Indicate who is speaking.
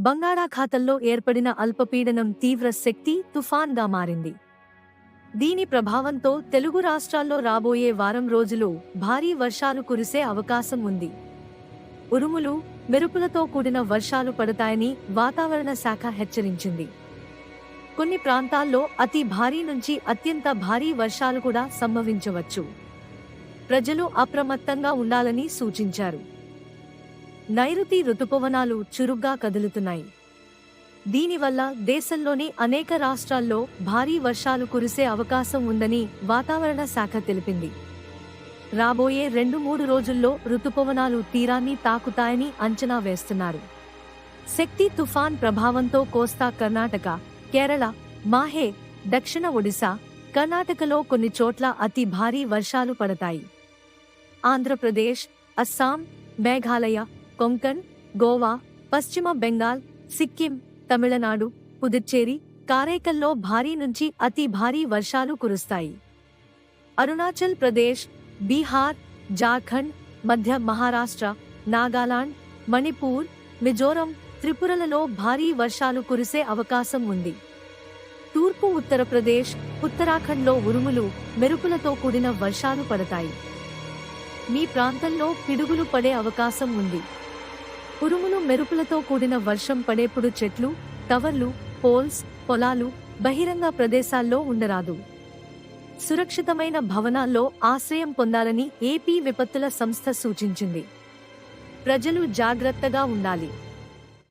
Speaker 1: బంగాళాఖాతంలో ఏర్పడిన అల్పపీడనం తీవ్ర శక్తి తుఫాన్గా మారింది. దీని ప్రభావంతో తెలుగు రాష్ట్రాల్లో రాబోయే వారం రోజులు భారీ వర్షాలు కురిసే అవకాశం ఉంది. ఉరుములు మెరుపులతో కూడిన వర్షాలు పడతాయని వాతావరణ శాఖ హెచ్చరించింది. కొన్ని ప్రాంతాల్లో అతి భారీ నుంచి అత్యంత భారీ వర్షాలు కూడా సంభవించవచ్చు. ప్రజలు అప్రమత్తంగా ఉండాలని సూచించారు. నైరుతి రుతుపవనాలు చురుగ్గా కదులుతున్నాయి. దీనివల్ల దేశంలోని అనేక రాష్ట్రాల్లో భారీ వర్షాలు కురిసే అవకాశం ఉందని వాతావరణ శాఖ తెలిపింది. రాబోయే రెండు మూడు రోజుల్లో రుతుపవనాలు తీరాన్ని తాకుతాయని అంచనా వేస్తున్నారు. శక్తి తుఫాన్ ప్రభావంతో కోస్తా కర్ణాటక కేరళ మాహే దక్షిణ ఒడిశా కర్ణాటకలో కొన్ని చోట్ల అతి భారీ వర్షాలు పడతాయి. ఆంధ్రప్రదేశ్ అస్సాం మేఘాలయ కొంకణ్ గోవా పశ్చిమ బెంగాల్ సిక్కిం తమిళనాడు పుదుచ్చేరి కారైకల్లో భారీ నుంచి అతి భారీ వర్షాలు కురుస్తాయి అరుణాచల్ ప్రదేశ్ బీహార్ జార్ఖండ్ మధ్య మహారాష్ట్ర నాగాలాండ్ మణిపూర్ మిజోరం త్రిపురలలో భారీ వర్షాలు కురిసే అవకాశం ఉంది తూర్పు ఉత్తరప్రదేశ్ ఉత్తరాఖండ్లో ఉరుములు మెరుపులతో కూడిన వర్షాలు పడతాయి మీ ప్రాంతంలో పిడుగులు పడే అవకాశం ఉంది ఉరుములు మెరుపులతో కూడిన వర్షం పడేప్పుడు చెట్లు టవర్లు పోల్స్ పొలాలు బహిరంగ ప్రదేశాల్లో ఉండరాదు. సురక్షితమైన భవనాల్లో ఆశ్రయం పొందాలని ఏపీ విపత్తుల సంస్థ సూచించింది. ప్రజలు జాగ్రత్తగా ఉండాలి.